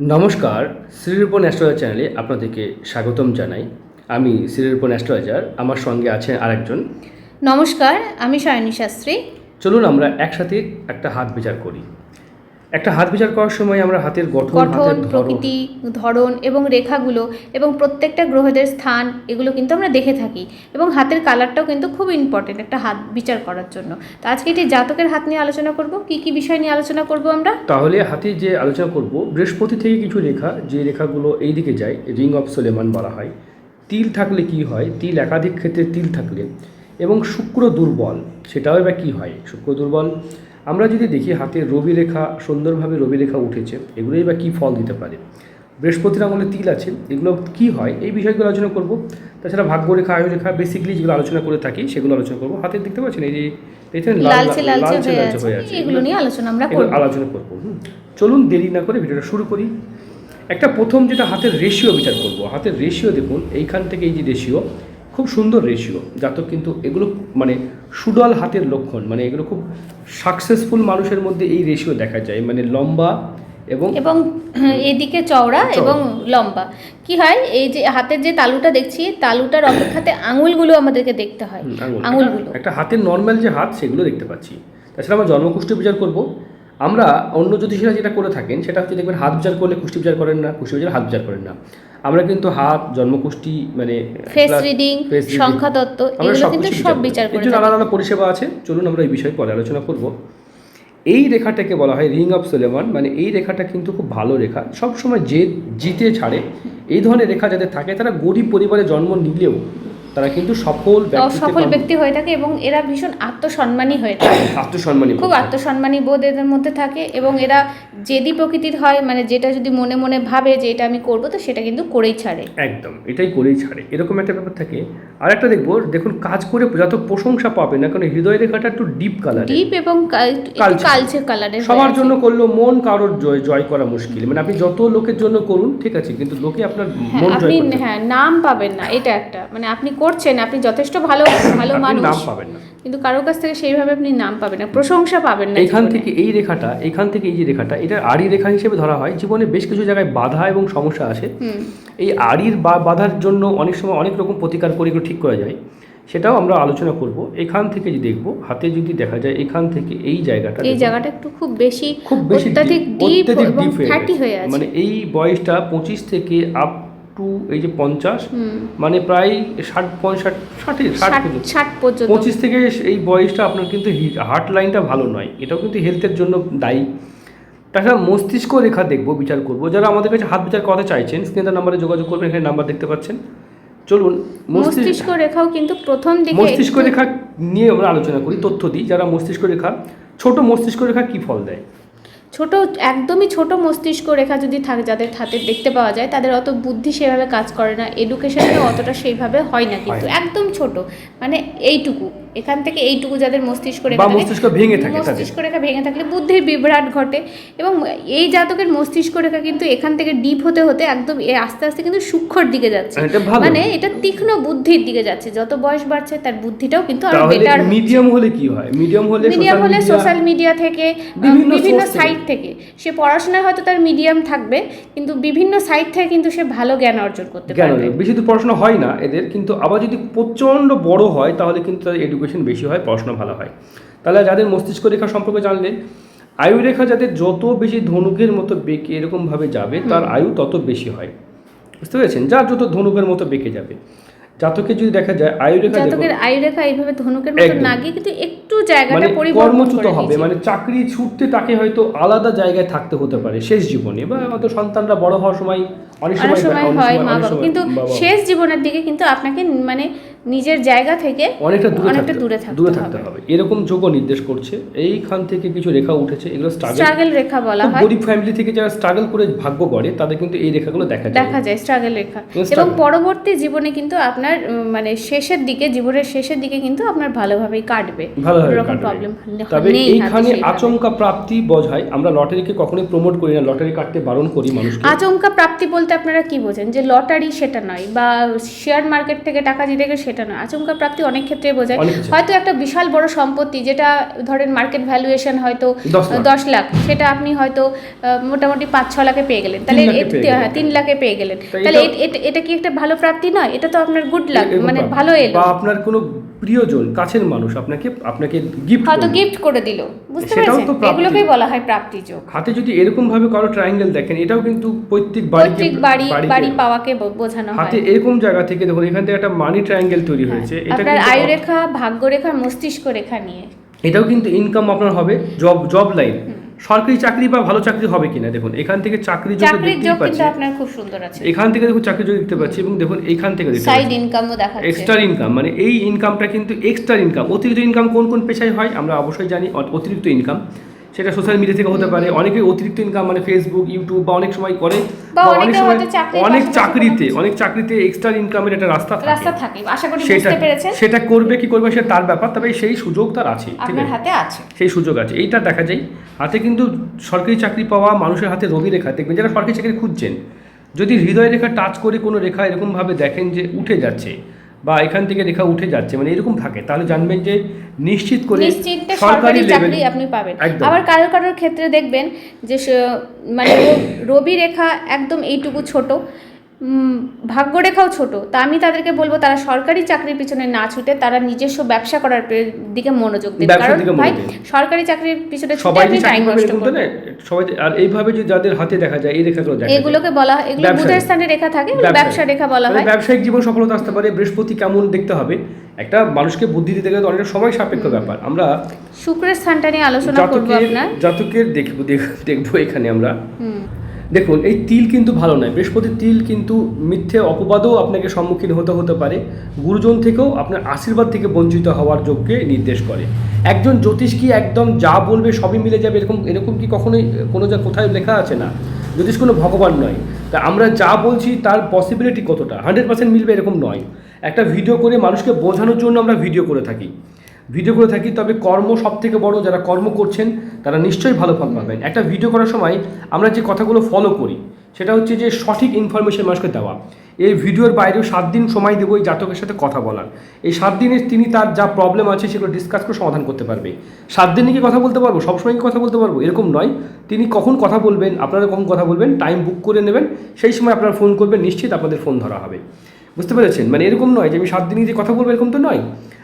নমস্কার শ্রীরূপন অ্যাস্ট্রোলজার চ্যানেলে আপনাদেরকে স্বাগতম জানাই। আমি শ্রীরূপন অ্যাস্ট্রোলজার আমার সঙ্গে আছেন আরেকজন। নমস্কার আমি সায়নী শাস্ত্রী। চলুন আমরা একসাথে একটা হাত বিচার করি। একটা হাত বিচার করার সময় আমরা হাতের গঠন গঠন প্রকৃতি ধরন এবং রেখাগুলো এবং প্রত্যেকটা গ্রহদের স্থান এগুলো কিন্তু আমরা দেখে থাকি এবং হাতের কালারটাও কিন্তু খুব ইম্পর্টেন্ট একটা হাত বিচার করার জন্য। তো আজকে এটি জাতকের হাত নিয়ে আলোচনা করব কি কি বিষয় নিয়ে আলোচনা করব আমরা? তাহলে হাতে যে আলোচনা করব বৃহস্পতি থেকে কিছু রেখা যে রেখাগুলো এই দিকে যায় রিং অফ সোলেমান বলা হয়। তিল থাকলে কি হয়? তিল একাধিক ক্ষেত্রে তিল থাকলে। এবং শুক্র দুর্বল সেটাও এবার কী হয়? শুক্র দুর্বল আমরা যদি দেখি হাতে রবি রেখা সুন্দরভাবে রবি রেখা উঠেছে এগুলোই বা কী ফল দিতে পারে? বৃহস্পতির আঙুলে তিল আছে এগুলো কি হয়? এই বিষয়গুলো আলোচনা করব। তাছাড়া ভাগ্যরেখা আয়ুরেখা বেসিক্যালি যেগুলো আলোচনা করে থাকি সেগুলো আলোচনা করব। হাতে দেখতে পাচ্ছেন এই যে দেখছেন লালচে লালচে লালচে হয়ে আছে। আছে। এগুলো নিয়ে আলোচনা আমরা করব। আলোচনা করব হুম। চলুন দেরি না করে ভিডিওটা শুরু করি। একটা প্রথম যেটা হাতের রেশিও বিচার করব। হাতের রেশিও দেখুন এইখান থেকে এই যে রেশিও খুব সুন্দর রেশিও জাতক কিন্তু এগুলো মানে সুডল হাতের লক্ষণ মানে এগুলো খুব সাকসেসফুল মানুষের মধ্যে এই রেশিও দেখা যায় মানে লম্বা এবং এবং এদিকে চওড়া এবং লম্বা। কি হয় এই যে হাতের যে তালুটা দেখছি তালুটার অপেক্ষাতে আঙুলগুলো আমাদেরকে দেখতে হয় আঙুল। আঙুলগুলো। একটা- হাতের নর্মাল যে হাত সেগুলো দেখতে পাচ্ছি। তাছাড়া আমরা জন্মকুষ্টি বিচার করব। আমরা অন্য জ্যোতিষীরা যেটা করে থাকেন সেটা হচ্ছে দেখবেন হাত বিচার করলে কুষ্টি বিচার করেন না কুষ্টি বিচার হাত বিচার করেন না। আমরা কিন্তু হাত জন্মকুষ্টি মানে ফেস রিডিং সংখ্যা তত্ত্ব এগুলো কিন্তু সব বিচার এর করে আলাদা আলাদা পরিষেবা আছে চলুন আমরা এই বিষয়ে পরে আলোচনা করব। এই রেখাটাকে বলা হয় রিং অফ সোলেমান মানে এই রেখাটা কিন্তু খুব ভালো রেখা। সবসময় যে জিতে ছাড়ে এই ধরনের রেখা যাদের থাকে তারা গরিব পরিবারে জন্ম নিলেও তারা কিন্তু সফল সফল ব্যক্তি হয়ে থাকে এবং এরা ভীষণ আত্মসম্মানী হয়ে থাকে। আত্মসম্মানী খুব আত্মসম্মানী বোধ এদের মধ্যে থাকে এবং এরা জেদি প্রকৃতির হয় মানে যেটা যদি মনে মনে ভাবে যে এটা আমি করব তো সেটা কিন্তু করেই ছাড়ে। একদম এটাই করেই ছাড়ে। এরকম একটা ব্যাপার থাকে। আর একটা দেখব দেখুন কাজ করে যত প্রশংসা পাবে না কারণ হৃদয় রেখাটা একটু ডিপ কালার ডিপ এবং কালচে। কালারের সবার জন্য করল মন কারোর জয় জয় করা মুশকিল। মানে আপনি যত লোকের জন্য করুন ঠিক আছে কিন্তু লোকে আপনার মন জয় আপনি হ্যাঁ নাম পাবেন না এটা একটা। মানে আপনি করছেন আপনি যথেষ্ট ভালো ভালো মানুষ নাম পাবেন না। কিন্তু কারোর কাছ থেকে সেইভাবে আপনি নাম পাবেন না প্রশংসা পাবেন না এখান থেকে এই রেখাটা এখান থেকে এই যে রেখাটা এটা আড়ি রেখা হিসেবে ধরা হয়। জীবনে বেশ কিছু জায়গায় বাধা এবং সমস্যা আসে এই আড়ির বা বাধার জন্য অনেক সময় অনেক রকম প্রতিকার করে এগুলো ঠিক করা যায়। সেটাও আমরা আলোচনা করব। এখান থেকে যদি দেখব হাতে যদি দেখা যায় এখান থেকে এই জায়গাটা এই জায়গাটা একটু খুব বেশি খুব বেশি অত্যাধিক ডিপ এবং ফ্যাটি হয়ে আছে। মানে এই বয়সটা পঁচিশ থেকে আপ টু এই যে পঞ্চাশ মানে প্রায় ষাট পঁয়ষাট ষাটে ষাট ষাট পর্যন্ত। পঁচিশ থেকে এই বয়সটা আপনার কিন্তু হার্ট লাইনটা ভালো নয়। এটাও কিন্তু হেলথের জন্য দায়ী। তাছাড়া মস্তিষ্ক রেখা দেখব বিচার করব। যারা আমাদের কাছে হাত বিচার করতে চাইছেন স্ক্রিনের নাম্বারে যোগাযোগ করবেন এখানে নাম্বার দেখতে পাচ্ছেন। চলুন মস্তিষ্ক মস্তিষ্ক রেখাও কিন্তু প্রথম দিকে মস্তিষ্ক রেখা নিয়ে আমরা আলোচনা করি তথ্য দিই। যারা মস্তিষ্ক রেখা ছোট মস্তিষ্ক রেখা কি ফল দেয়? ছোট একদমই ছোট মস্তিষ্ক রেখা যদি থাকে যাদের হাতে দেখতে পাওয়া যায় তাদের অত বুদ্ধি সেভাবে কাজ করে না। এডুকেশনে অতটা সেইভাবে হয় না কিন্তু একদম ছোট। মানে এইটুকু। এখান থেকে এইটুকু যাদের মস্তিষ্ক রেখা মস্তিষ্ক ভেঙে থাকে মস্তিষ্ক রেখা ভেঙে থাকলে বুদ্ধির বিভ্রাট ঘটে এবং এই জাতকের মস্তিষ্ক রেখা কিন্তু এখান থেকে ডিপ হতে হতে একদম আস্তে আস্তে কিন্তু সূক্ষ্মর দিকে যাচ্ছে। মানে এটা তীক্ষ্ণ বুদ্ধির দিকে যাচ্ছে। যত বয়স বাড়ছে তার বুদ্ধিটাও কিন্তু আরও বেটার মিডিয়াম হলে কি হয়? মিডিয়াম হলে মিডিয়াম হলে সোশ্যাল মিডিয়া থেকে বিভিন্ন। সাইট থেকে। সে পড়াশোনায় হয়তো তার মিডিয়াম থাকবে কিন্তু বিভিন্ন সাইট থেকে কিন্তু সে ভালো জ্ঞান অর্জন করতে পারবে। বেশি তো পড়াশোনা হয় না এদের কিন্তু আবার যদি প্রচণ্ড বড় হয় তাহলে কিন্তু তাদের এডুকেশন বেশি হয় পড়াশোনা ভালো হয়। তাহলে যাদের মস্তিষ্ক রেখা সম্পর্কে জানলেন আয়ু রেখা যাদের যত বেশি ধনুকের মতো বেঁকে এরকমভাবে যাবে তার আয়ু তত বেশি হয়। বুঝতে পেরেছেন? যার যত ধনুকের মতো বেঁকে যাবে। জাতকে যদি দেখা যায় আয়ু রেখা জাতকের আয়ু রেখা এইভাবে ধনুকের মতো না গিয়ে কিন্তু একটু জায়গাটা মানে পরিবর্তন কর্মচ্যুত হবে মানে চাকরি ছুটতে তাকে হয়তো আলাদা জায়গায় থাকতে হতে পারে শেষ জীবনে। বা হয়তো সন্তানরা বড় হওয়ার সময় অনেক সময় হয় মা কিন্তু শেষ জীবনের দিকে কিন্তু আপনাকে মানে নিজের জায়গা থেকে অনেকটা দূরে অনেকটা দূরে থাকতে দূরে থাকতে হবে। এরকম যোগ্য নির্দেশ করছে। এইখান থেকে কিছু রেখা উঠেছে এগুলো স্ট্রাগল স্ট্রাগল রেখা বলা হয়। গরিব ফ্যামিলি থেকে যারা স্ট্রাগল করে ভাগ্য গড়ে তাদের কিন্তু এই রেখাগুলো দেখা যায়। দেখা যায় স্ট্রাগল রেখা। এবং পরবর্তী জীবনে কিন্তু আপনার মানে শেষের দিকে জীবনের শেষের দিকে কিন্তু আপনার ভালোভাবেই কাটবে। ভালোভাবে প্রবলেম তবে এইখানে আচমকা প্রাপ্তি বোঝায় আমরা লটারিকে কখনোই প্রমোট করি না লটারি কাটতে বারণ করি মানুষকে। আচমকা প্রাপ্তি বলতে আপনারা কি বোঝেন? যে লটারি সেটা নয় বা শেয়ার মার্কেট থেকে টাকা জিতে গেলে সেটা নয়। আচমকা প্রাপ্তি অনেক ক্ষেত্রে বোঝায়। হয়তো একটা বিশাল বড় সম্পত্তি যেটা ধরেন মার্কেট ভ্যালুয়েশন হয়তো দশ লাখ। সেটা আপনি হয়তো মোটামুটি পাঁচ ছ লাখে পেয়ে গেলেন। তাহলে লাখে তিন লাখে পেয়ে গেলেন। তাহলে এটা- কি একটা ভালো প্রাপ্তি নয়? এটা তো আপনার গুড লাক মানে। ভালো এলো। আপনার কোনো প্রিয়জন কাছের মানুষ আপনাকে আপনাকে গিফট হয়তো গিফট করে দিল বুঝতে পেরেছেন। এগুলোকেই বলা হয় প্রাপ্তি যোগ। হাতে যদি এরকম ভাবে কারও ট্রায়াঙ্গেল দেখেন এটাও কিন্তু প্রত্যেক পৈতৃক বাড়ি বাড়িতে- বাড়ি পাওয়াকে বোঝানো হয়। হাতে এরকম জায়গা থেকে দেখুন এখান থেকে একটা মানি ট্রায়াঙ্গেল তৈরি হয়েছে। এটা হ্যাঁ, আপনার কিন্তু আয়ু রেখা ভাগ্য রেখা মস্তিষ্ক রেখা নিয়ে। এটাও কিন্তু ইনকাম আপনার হবে জব জব লাইন সরকারি চাকরি বা ভালো চাকরি হবে কিনা দেখুন এখান থেকে চাকরি যোগ চাকরির যোগ পাচ্ছি কিন্তু আপনার খুব সুন্দর আছে। এখান থেকে দেখুন চাকরি যোগ দেখতে পাচ্ছি এবং দেখুন এখান থেকে সাইড ইনকামও দেখাচ্ছে। এক্সট্রা ইনকাম মানে এই ইনকামটা কিন্তু এক্সট্রা ইনকাম অতিরিক্ত ইনকাম কোন কোন পেশায় হয় আমরা অবশ্যই জানি অতিরিক্ত ইনকাম সেটা সোশ্যাল মিডিয়া থেকে হতে পারে। অনেকে অতিরিক্ত ইনকাম মানে ফেসবুক ইউটিউব বা অনেক সময় করে। অনেকে সময় অনেক চাকরিতে অনেক চাকরিতে এক্সট্রা ইনকামের একটা রাস্তা রাস্তা থাকে থাকে আশা করি সেটা বুঝতে পেরেছেন। সেটা করবে কি করবে সেটা তার ব্যাপার তবে সেই সুযোগ তার আছে ঠিক আপনার হাতে আছে। সেই সুযোগ আছে এইটা দেখা যায়। হাতে কিন্তু সরকারি চাকরি পাওয়া মানুষের হাতে রবি রেখা দেখবেন যারা সরকারি চাকরি খুঁজছেন যদি হৃদয় রেখা টাচ করে কোনো রেখা এরকমভাবে দেখেন যে উঠে যাচ্ছে বা এখান থেকে রেখা উঠে যাচ্ছে মানে এরকম থাকে। তাহলে জানবেন যে নিশ্চিত করে সরকারি চাকরি আপনি পাবেন। আবার কারোর কারোর ক্ষেত্রে দেখবেন যে মানে রবি রেখা একদম এইটুকু ছোট। ভাগ্যরেখাও ছোট। তা আমি তাদেরকে বলব তারা সরকারি চাকরির পিছনে না ছুটে তারা নিজস্ব ব্যবসা করার দিকে মনোযোগ দিন কারণ ভাই সরকারি চাকরির পিছনে সবাই টাইম নষ্ট না সবাই আর এইভাবে যে যাদের হাতে দেখা যায় এই রেখাগুলো দেখা এগুলোকে বলা হয় এগুলো। বুধের স্থানে রেখা থাকে এগুলো ব্যবসা রেখা বলা মানে হয়। ব্যবসায়িক জীবন সফলতা আসতে পারে বৃহস্পতি কেমন দেখতে হবে একটা মানুষকে বুদ্ধি দিতে গেলে তো অনেকটা সময় সাপেক্ষ ব্যাপার। আমরা শুক্রের স্থানটা নিয়ে আলোচনা করব আপনার। জাতকের দেখব দেখ- দেখব এখানে আমরা। হুম। দেখুন, এই তিল কিন্তু ভালো নয়। বৃহস্পতির তিল কিন্তু মিথ্যে অপবাদও আপনাকে সম্মুখীন হতে হতে পারে। গুরুজন থেকেও আপনার আশীর্বাদ থেকে বঞ্চিত হওয়ার যোগকে নির্দেশ করে। একজন জ্যোতিষ কি একদম যা বলবে সবই মিলে যাবে? এরকম এরকম কি কখনোই, কোনো যা কোথায় লেখা আছে না? জ্যোতিষ কোনো ভগবান নয়। তা আমরা যা বলছি তার পসিবিলিটি কতটা? হান্ড্রেড পার্সেন্ট মিলবে এরকম নয়। একটা ভিডিও করে মানুষকে বোঝানোর জন্য আমরা ভিডিও করে থাকি। ভিডিও করে থাকি, তবে কর্ম সব থেকে বড়, যারা কর্ম করছেন, তারা নিশ্চয়ই ভালো ফল পাবেন। একটা ভিডিও করার সময় আমরা যে কথাগুলো ফলো করি, সেটা হচ্ছে যে সঠিক ইনফরমেশন মানুষকে দেওয়া। এই ভিডিওর বাইরেও সাত দিন সময় দেবো এই জাতকের সাথে কথা বলার। এই সাত দিনে তিনি তার যা প্রবলেম আছে, সেগুলো ডিসকাস করে সমাধান করতে পারবে। সাত দিনে কি কথা বলতে পারব? সবসময় কি কথা বলতে পারব? এরকম নয়। তিনি কখন কথা বলবেন, আপনারা কখন কথা বলবেন টাইম বুক করে নেবেন, সেই সময় আপনারা ফোন করবেন, নিশ্চিত আপনাদের ফোন ধরা হবে। বুঝতে পেরেছেন? মানে এরকম নয় যে আমি সাত দিনই যে কথা বলব, এরকম তো নয়।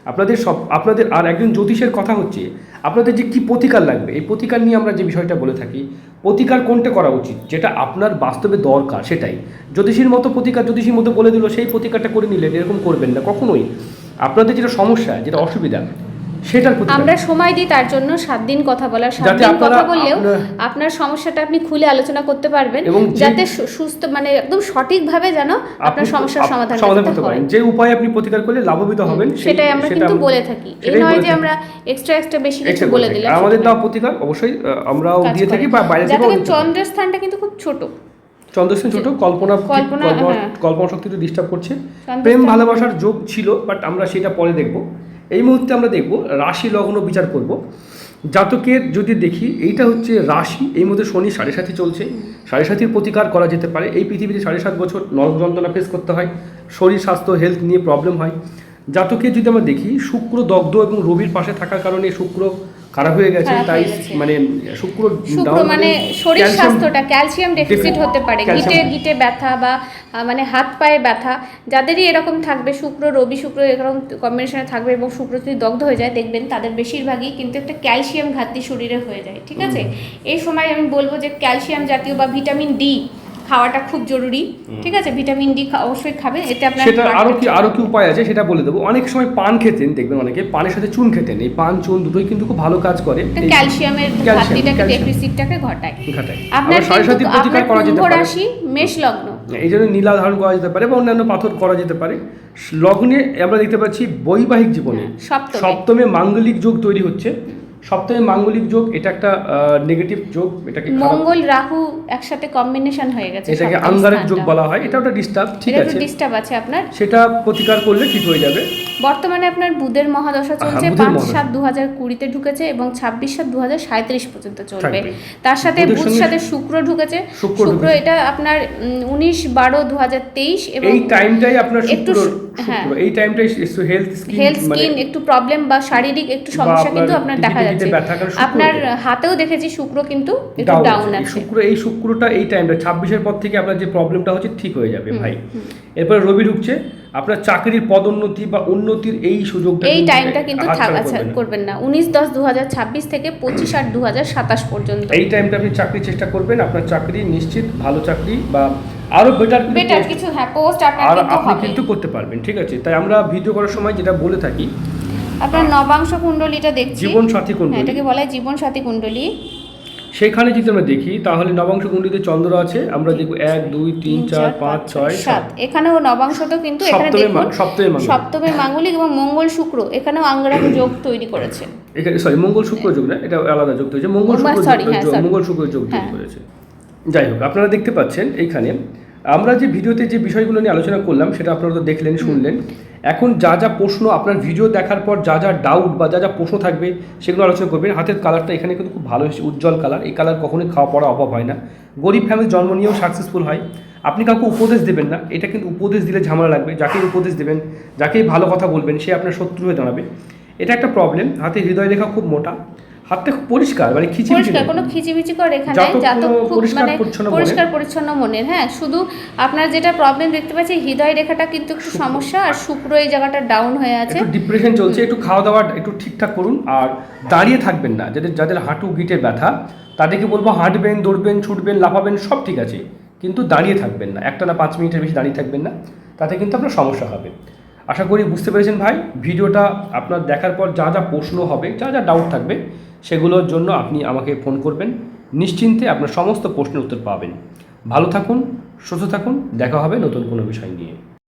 আপনাদের সব, আপনাদের আর একজন জ্যোতিষের কথা হচ্ছে, আপনাদের যে কি প্রতিকার লাগবে? এই প্রতিকার নিয়ে আমরা যে বিষয়টা বলে থাকি, প্রতিকার কোনটা করা উচিত? যেটা আপনার বাস্তবে দরকার, সেটাই। জ্যোতিষীর মতো প্রতিকার জ্যোতিষীর মতো বলে দিল, সেই প্রতিকারটা করে নিলেন, এরকম করবেন না, কখনোই। আপনাদের যেটা সমস্যা, যেটা অসুবিধা সেটার আমরা সময় দিই তার জন্য সাত দিন কথা বলার সাত দিন কথা বললেও আপনার সমস্যাটা আপনি খুলে আলোচনা করতে পারবেন যাতে সুস্থ মানে একদম সঠিকভাবে যেন আপনার সমস্যার সমাধান সমাধান করতে পারেন। যে উপায়ে আপনি প্রতিকার করলে লাভবিত হবেন সেটাই আমরা কিন্তু বলে থাকি। এই নয় যে আমরা এক্সট্রা এক্সট্রা বেশি কিছু বলে দিলাম। আমাদের দেওয়া প্রতিকার অবশ্যই আমরাও দিয়ে থাকি বা বাইরে থেকেও জাতকের দিতে পারি। চন্দ্রের স্থানটা কিন্তু খুব ছোট। চন্দ্রসেন ছোট কল্পনা কল্পনা, কল্পনা হ্যাঁ। শক্তি ডিস্টার্ব করছে। প্রেম ভালোবাসার যোগ ছিল বাট আমরা সেটা পরে দেখব। এই মুহূর্তে আমরা দেখব রাশি লগ্ন বিচার করব। জাতকের যদি দেখি, এইটা হচ্ছে রাশি। এই মধ্যে শনি সাড়ে সাথে চলছে। সাড়ে সাথের প্রতিকার করা যেতে পারে। এই পৃথিবীতে সাড়ে সাত বছর নরক যন্ত্রণা ফেস করতে হয়। শরীর, স্বাস্থ্য হেলথ নিয়ে প্রবলেম হয়। জাতকের যদি আমরা দেখি, শুক্র দগ্ধ এবং রবির পাশে থাকার কারণে শুক্র খারাপ হয়ে গেছে তাই মানে শুক্র শুক্র মানে শরীর স্বাস্থ্যটা ক্যালসিয়াম ডেফিসিট হতে পারে গিটে গিটে ব্যথা বা মানে হাত পায়ে ব্যথা যাদেরই এরকম থাকবে শুক্র রবি শুক্র এরকম কম্বিনেশনে থাকবে এবং শুক্র যদি দগ্ধ হয়ে যায় দেখবেন তাদের বেশিরভাগই কিন্তু একটা ক্যালসিয়াম ঘাটতি শরীরে হয়ে যায় ঠিক আছে? এই সময় আমি বলব যে ক্যালসিয়াম জাতীয় বা ভিটামিন ডি খাওয়াটা খুব জরুরি ঠিক আছে? ভিটামিন ডি অবশ্যই খাবেন এতে আপনার সেটা heart আরও কি আরও কি উপায় আছে সেটা বলে দেবো। অনেক সময় পান খেতেন দেখবেন অনেকে পানের সাথে চুন খেতেন। এই পান চুন দুটোই কিন্তু খুব ভালো কাজ করে। ক্যালসিয়ামের ঘাটতিটাকে ডেফিসিটটাকে ঘটায়। ঘাটায়। আপনার সাথে প্রতিকার করা যেতে পারে। রাশি মেষ লগ্ন এই জন্য নীলা ধারণ করা যেতে পারে বা অন্যান্য পাথর করা যেতে পারে। লগ্নে আমরা দেখতে পাচ্ছি বৈবাহিক জীবনে সপ্তমে। সপ্তমে মাঙ্গলিক যোগ তৈরি হচ্ছে। সপ্তমে মাঙ্গলিক যোগ এটা একটা নেগেটিভ যোগ এটাকে মঙ্গল রাহু একসাথে কম্বিনেশন হয়ে গেছে এটাকে আন্ধারের আঙ্গারক যোগ বলা হয় এটা একটা ডিস্টার্ব ঠিক আছে। ডিস্টার্ব আছে আপনার? সেটা প্রতিকার করলে ঠিক হয়ে যাবে। বর্তমানে আপনার বুধের মহাদশা চলছে পাঁচ সাত দু হাজার কুড়িতে ঢুকেছে এবং ছাব্বিশ সাত দু হাজার সাঁত্রিশ পর্যন্ত চলবে। তার সাথে বুধ সাথে শুক্র ঢুকেছে। শুক্র এটা আপনার উনিশ বারো দু হাজার তেইশ এবং এই টাইমটাই আপনার একটু হ্যাঁ। এই টাইমটাই হেলথ হেলথ স্কিন একটু প্রবলেম বা শারীরিক একটু সমস্যা কিন্তু আপনার দেখা যাচ্ছে। আপনার হাতেও দেখেছি শুক্র কিন্তু একটু ডাউন ডাউন আছে। শুক্র এই শুক্রটা এই টাইমটা ছাব্বিশের পর থেকে আপনার যে প্রবলেমটা হচ্ছে ঠিক হয়ে যাবে ভাই। এরপরে রবি ঢুকছে। আপনার চাকরির পদোন্নতি বা উন্নতির এই সুযোগটা এই টাইমটা কিন্তু করবেন না। উনিশ দশ দু হাজার ছাব্বিশ থেকে পঁচিশ আট দু হাজার সাতাশ পর্যন্ত। এই টাইমটা আপনি চাকরির চেষ্টা করবেন আপনার চাকরি নিশ্চিত ভালো চাকরি বা আরও বেটার বেটার কিছু হ্যাঁ পোস্ট আপনার কিন্তু আপনি কিন্তু করতে পারবেন ঠিক আছে? তাই আমরা ভিডিও করার সময় যেটা বলে থাকি আপনার নবাংশ কুণ্ডলীটা দেখছি। জীবন সাথী কোন হ্যাঁ এটাকে বলা হয় জীবন সাথী কুণ্ডলী। সেখানে যদি আমরা দেখি তাহলে নবাংশ কুণ্ডলীতে চন্দ্র আছে আমরা দেখব এক দুই তিন চার পাঁচ ছয় সাত। এখানেও নবাংশটা কিন্তু এখানে দেখুন সপ্তমে মাঙ্গলিক। এবং মঙ্গল শুক্র এখানেও আঙ্গরাগ যোগ তৈরি করেছে। এখানে সরি মঙ্গল শুক্র যোগ না এটা আলাদা যোগ তৈরি মঙ্গল শুক্র হ্যাঁ. মঙ্গল শুক্র যোগ তৈরি হ্যাঁ। করেছে। যাই হোক আপনারা দেখতে পাচ্ছেন এইখানে আমরা যে ভিডিওতে যে বিষয়গুলো নিয়ে আলোচনা করলাম সেটা আপনারা তো দেখলেন শুনলেন। এখন যা যা প্রশ্ন আপনার ভিডিও দেখার পর যা যা ডাউট বা যা যা প্রশ্ন থাকবে সেগুলো আলোচনা করবেন। হাতের কালারটা এখানে কিন্তু খুব ভালো এসেছে উজ্জ্বল কালার এই কালার কখনোই খাওয়া পড়া অভাব হয় না। গরিব ফ্যামিলি জন্ম নিয়েও সাকসেসফুল হয়। আপনি কাউকে উপদেশ দেবেন না। এটা কিন্তু উপদেশ দিলে ঝামেলা লাগবে। যাকেই উপদেশ দেবেন যাকেই ভালো কথা বলবেন সে আপনার শত্রু হয়ে দাঁড়াবে। এটা একটা প্রবলেম হাতে হৃদয় রেখা খুব মোটা। হাতটা খুব পরিষ্কার মানে খিচিমিচি পরিষ্কার। কোনো খিচিমিচি করে এখানে যত যত খুব মানে পরিষ্কার পরিচ্ছন্ন মনের হ্যাঁ শুধু আপনার যেটা প্রবলেম দেখতে পাচ্ছি হৃদয় রেখাটা কিন্তু একটু সমস্যা আর শুক্র এই জায়গাটা ডাউন হয়ে আছে। একটু ডিপ্রেশন চলছে একটু খাওয়া দাওয়া একটু ঠিকঠাক করুন আর দাঁড়িয়ে থাকবেন না যাদের যাদের হাঁটু গিটের ব্যথা তাদেরকে বলব হাঁটবেন দৌড়বেন ছুটবেন লাফাবেন সব ঠিক আছে কিন্তু দাঁড়িয়ে থাকবেন না একটা না পাঁচ মিনিটের বেশি দাঁড়িয়ে থাকবেন না তাতে কিন্তু আপনার সমস্যা হবে। আশা করি বুঝতে পেরেছেন ভাই ভিডিওটা আপনার দেখার পর যা যা প্রশ্ন হবে যা যা ডাউট থাকবে সেগুলোর জন্য আপনি আমাকে ফোন করবেন। নিশ্চিন্তে আপনার সমস্ত প্রশ্নের উত্তর পাবেন। ভালো থাকুন, সুস্থ থাকুন, দেখা হবে নতুন কোনো বিষয় নিয়ে।